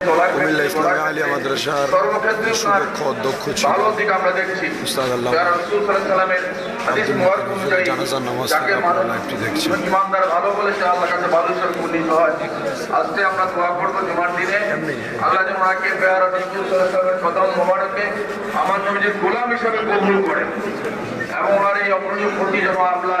কুমিল্লা ইসলামী আলিয়া মাদ্রাসার সুদক্ষ অধ্যক্ষ ছিল ভালো দিক আমরা উস্তাদ আল্লাহ জানাজার নামাজ আপনারা লাইভটি আজকে দোয়া করব জুমার দিনে। আল্লাহ বেয়ার মোবারকে নবীজির গোলাম হিসেবে কবুল করেন এবং ওনার এই অপরণীয় ক্ষতি যেন আল্লাহ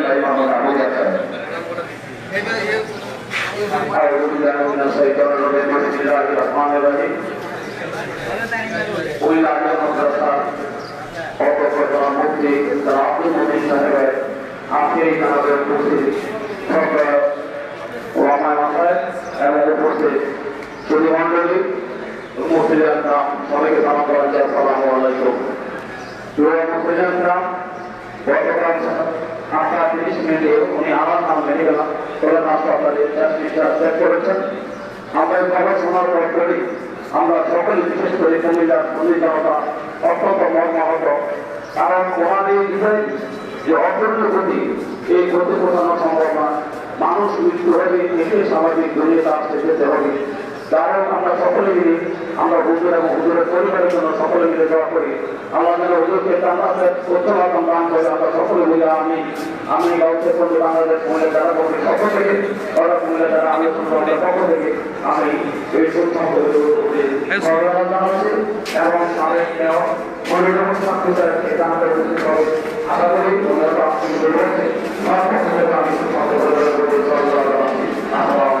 أعوذ بالله من الشيطان الرجيم بسم الله الرحمن الرحيم ওই আলিয়া মাদ্রাসা অধ্যক্ষ জনাব মুফতি তারা আব্দুল মতিন সাহেবের আখেরি নামাজের উপস্থিত সরকার ওলামায় মাথায় এবং উপস্থিত সুধী মণ্ডলী মুসলিম নাম সবাইকে সালাম করা যায় আসসালামু আলাইকুম প্রিয় মুসলিম নাম গতকাল আপনার তিরিশ মিনিটে উনি আমার নাম মেডিকেল কলেজ হাসপাতালে চেক করেছেন। আমরা খবর শোনার পর করি। আমরা সকলে বিশেষ করে কুমিল্লার জনতা অত্যন্ত মর্মাহত। কারণ ওনাদের বিষয় যে অপূর্ণ গতি, এই গতি বোঝানো সম্ভব না। মানুষ মৃত্যু হবে একে স্বাভাবিক, দুনিয়াতে আসতে যেতে হবে। কারণ আমরা সকলে মিলে আমরা হুজুর এবং হুজুরের পরিবারের জন্য সকলে মিলে দোয়া করি যেন হুজুরকে উত্তম দান করে আমরা সকলে মিলে আমি আমি গাউসে পল্লী বাংলাদেশ মহিলা যারা করবে সকল থেকে ওরা মহিলা যারা আমি সুন্দর পক্ষ থেকে আমি এই জানাচ্ছি এবং উচিত হবে আশা করি আমার আমি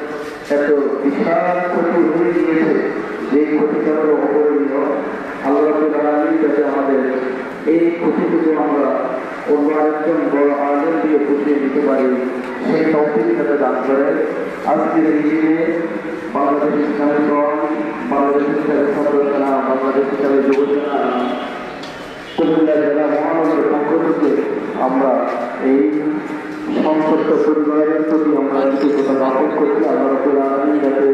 এত বিশাল ক্ষতি হয়ে গিয়েছে যে ক্ষতিটা হলো অপরণীয় আল্লাহ যাতে আমাদের এই ক্ষতিটুকু আমরা অন্য আরেকজন বড় আলেম দিয়ে পুষিয়ে দিতে পারি। সেই তৌফিক যাতে দান করেন আজকের এই দিনে বাংলাদেশ ইসলামের দল, বাংলাদেশ ইসলামের ছাত্র সেনা বাংলাদেশ ইসলামের যুব সেনা কুমিল্লা জেলা মহানগরের পক্ষ থেকে আমরা এই সংশ্লিষ্ট পরিবারের প্রতি আমরা কৃতজ্ঞতা জ্ঞাপন করছি আল্লাহ রাব্বুল আলামিন যাতে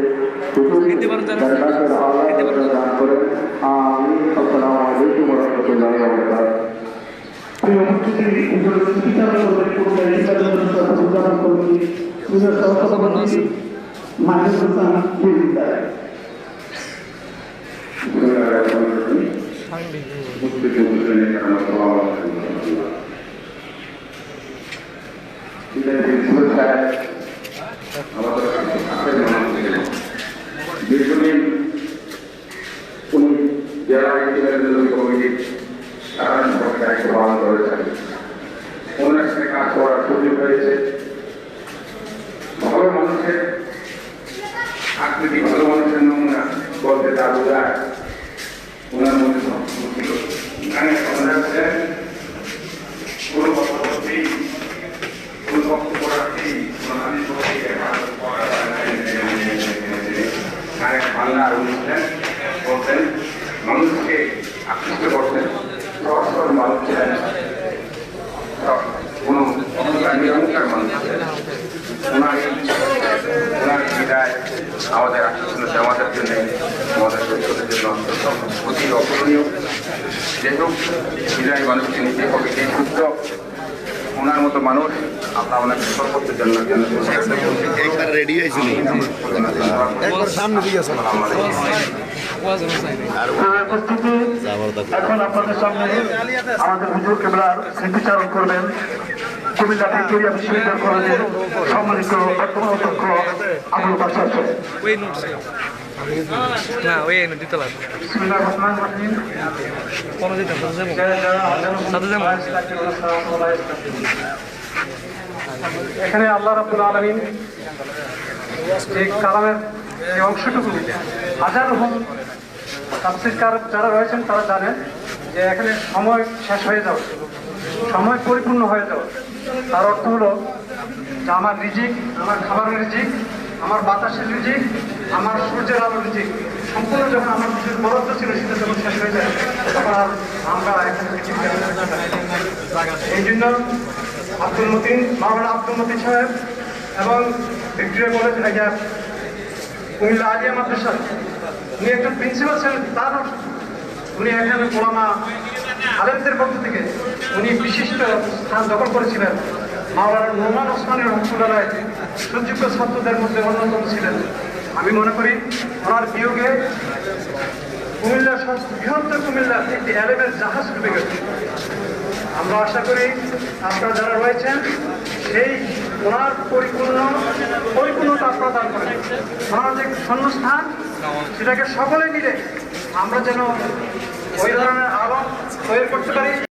দান করেন। আমিন। আসসালামু আলাইকুম ওয়া রাহমাতুল্লাহি ওয়া বারাকাতুহু প্রিয় উপস্থিতি উপরে চিকিৎসা করবেন পুরো ইসলামের উদযাপন কমিটি ওনার সাথে কাজ করার সুযোগ হয়েছে ভালো মানুষের আকৃতি ভালো মানুষের নমুনা বলতে তা বোঝায় ওনার মধ্যে সবসময় ছিল গানে কথা ছিলেন কোনো কথা বলতেই কোনো বক্তব্য রাখতেই কোনো হাদিস বলতেই আরেক বাংলা উনি ছিলেন বলতেন মানুষকে আকৃষ্ট করতেন সহস্র মানুষ ছিলেন কোনো অহংকার নিরহংকার মানুষ ছিলেন ওনার ওনার বিদায় আমাদের আকর্ষণ আমাদের জন্য আমাদের শৈশবের জন্য অতি অপূরণীয় যে হোক বিদায় মানুষকে নিতে হবে। এই সূত্র ওনার মতো মানুষ আমরা ওনাকে সর্বোচ্চ জন্য রেডি হয়েছিল সামনে উপস্থিতি এখন আপনাদের সামনে আমাদের হুজুর কেবলার স্মৃতিচারণ করবেন কুমিল্লা ভিক্টোরিয়া বিশ্ববিদ্যালয় কলেজের সম্মানিত বর্তমান অধ্যক্ষ আবুল বাসার না ওই দ্বিতলা বিসমিল্লাহির রহমানির কোনো সাথে যাব এখানে আল্লাহ রাব্বুল আলামিন যে কালামের যে অংশটুকু হাজার হোক তাফসিরকার যারা রয়েছেন তারা জানেন যে এখানে সময় শেষ হয়ে যাবে সময় পরিপূর্ণ হয়ে যাওয়া তার অর্থ হলো, যে আমার রিজিক, আমার খাবারের রিজিক, আমার বাতাসের রিজিক, আমার সূর্যের আলোর রিজিক, সম্পূর্ণ যখন আমার কিছু বরাদ্দ ছিল, সেটা যখন শেষ হয়ে যায়, তখন আর আমরা। এই জন্য আব্দুল মতিন, মাওলানা আব্দুল মতিন সাহেব এবং ভিক্টোরিয়া কলেজ কুমিল্লা আলিয়া মাদ্রাসা উনি একজন প্রিন্সিপাল ছিলেন তার উনি এখানে গোলামা আলেমদের পক্ষ থেকে উনি বিশিষ্ট স্থান দখল করেছিলেন। মাওলানা নোমান ওসমানের রহমতুল্লাহ সুযোগ্য ছাত্রদের মধ্যে অন্যতম ছিলেন। আমি মনে করি ওনার বিয়োগে কুমিল্লা বৃহত্তর কুমিল্লা একটি অ্যালেমের জাহাজ ডুবে গেছে। আমরা আশা করি আপনারা যারা রয়েছেন, সেই ওনার পরিপূর্ণ পরিপূর্ণতা প্রদান দান করেন ওনার যে শূন্যস্থান সেটাকে সকলে মিলে আমরা যেন ওই ধরনের আলো তৈরি করতে পারি।